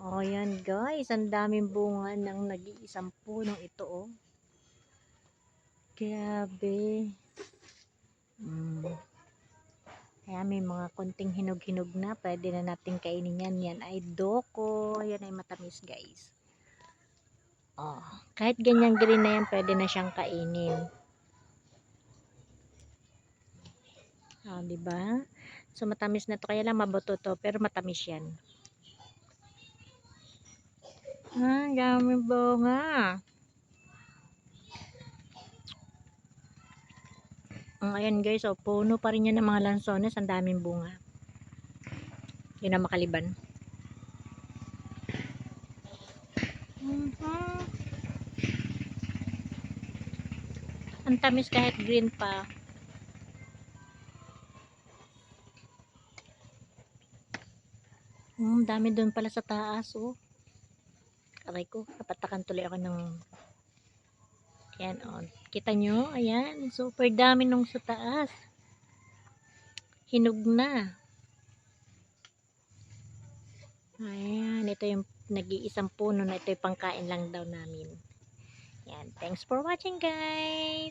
Oh, yan guys. Ang daming bunga ng nag-iisang punong ito, oh. Grabe. Mm. Kaya may mga konting hinog-hinog na. Pwede na natin kainin yan. Yan ay doko. Yan ay matamis, guys. Oh, kahit ganyan green na yan, pwede na siyang kainin. Oh, di ba? So matamis na to kaya lang mabuto to, pero matamis 'yan. Ah, dami bunga. Ang ayan guys, oh, puno pa rin yan ng mga lansones, ang daming bunga. Yun ang makaliban. Mhm. Ang tamis kahit green pa. Hmm, dami doon pala sa taas, oh. Aray ko, napatakan tuloy ako ng... Ayan, oh. Kita nyo? Ayan, super dami nung sa taas. Hinog na. Ayan, ito yung nag-iisang puno na ito yung pangkain lang daw namin. Ayan, thanks for watching guys!